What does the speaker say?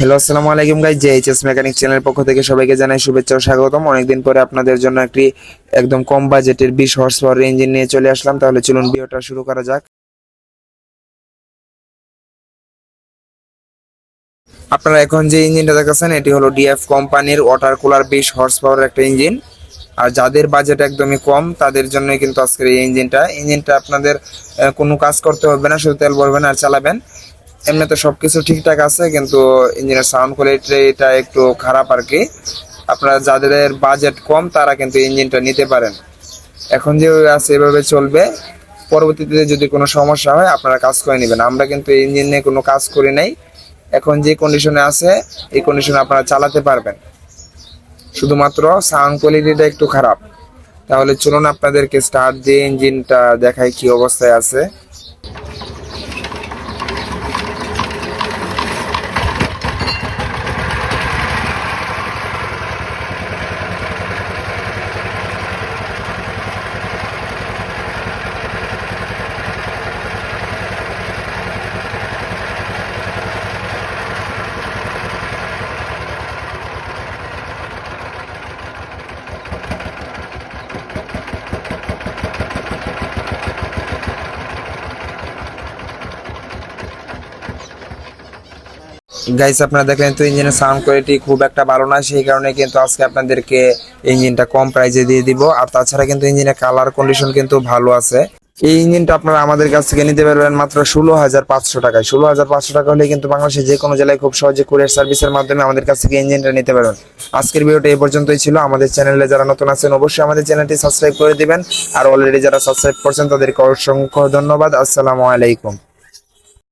Hello, আসসালামু আলাইকুম guys জেএইচএস mechanic চ্যানেলের পক্ষ থেকে সবাইকে জানাই শুভেচ্ছা ও স্বাগতম। অনেকদিন পরে আপনাদের জন্য একটি একদম কম বাজেটের বিশ হর্স পাওয়ার ইঞ্জিন নিয়ে চলে আসলাম। তাহলে চলুন ভিডিওটা শুরু করা যাক। আপনারা এখন যে ইঞ্জিনটা দেখাচ্ছেন এটি হলো ডিএফ কোম্পানির ওয়াটার কুলার বিশ হর্স পাওয়ার একটা ইঞ্জিন আর যাদের বাজেট একদমই কম, তাদের জন্যই কিন্তু আজকের এই ইঞ্জিনটা ইঞ্জিনটা আপনাদের কোনো কাজ করতে হবে না, শুধু তেল ভরবেন আর চালাবেন। এমনিতে সবকিছু ঠিকঠাক আছে, কিন্তু ইঞ্জিনের সাউন্ড কোয়ালিটিটা একটু খারাপ আর কি আপনারা যাদের বাজেট কম, তারা কিন্তু ইঞ্জিনটা নিতে পারেন। এখন যে আছে, এভাবে চলবে। পরবর্তীতে যদি কোনো সমস্যা হয়, আপনারা কাজ করে নেবেন। আমরা কিন্তু ইঞ্জিন নিয়ে কোনো কাজ করি নাই। এখন যে কন্ডিশনে আছে, এই কন্ডিশনে আপনারা চালাতে পারবেন। শুধুমাত্র সাউন্ড কোয়ালিটিটা একটু খারাপ। তাহলে চলুন আপনাদেরকে স্টার্ট দিয়ে ইঞ্জিনটা দেখায় কি অবস্থায় আছে। গাইস আপনারা দেখলেন তো ইঞ্জিনের সাউন্ড কোয়ালিটি খুব একটা ভালো না, সেই কারণে কিন্তু আজকে আপনাদেরকে ইঞ্জিনটা কম প্রাইসে দিয়ে দিব। আর তাছাড়া কিন্তু ইঞ্জিনের কালার কন্ডিশন কিন্তু ভালো আছে। এই ইঞ্জিনটা আপনারা আমাদের কাছ থেকে নিতে পারবেন মাত্র ষোলো হাজার পাঁচশো টাকায়। ষোলো হাজার পাঁচশো টাকা হলে কিন্তু বাংলাদেশের যে কোনো জেলায় খুব সহজে কুরিয়ার সার্ভিসের মাধ্যমে আমাদের কাছ থেকে ইঞ্জিনটা নিতে পারবেন। আজকের ভিডিওটা এই পর্যন্তই ছিল। আমাদের চ্যানেলে যারা নতুন আছেন, অবশ্যই আমাদের চ্যানেলটি সাবস্ক্রাইব করে দিবেন। আর অলরেডি যারা সাবস্ক্রাইব করছেন, তাদেরকে অসংখ্য ধন্যবাদ। আসসালামু আলাইকুম।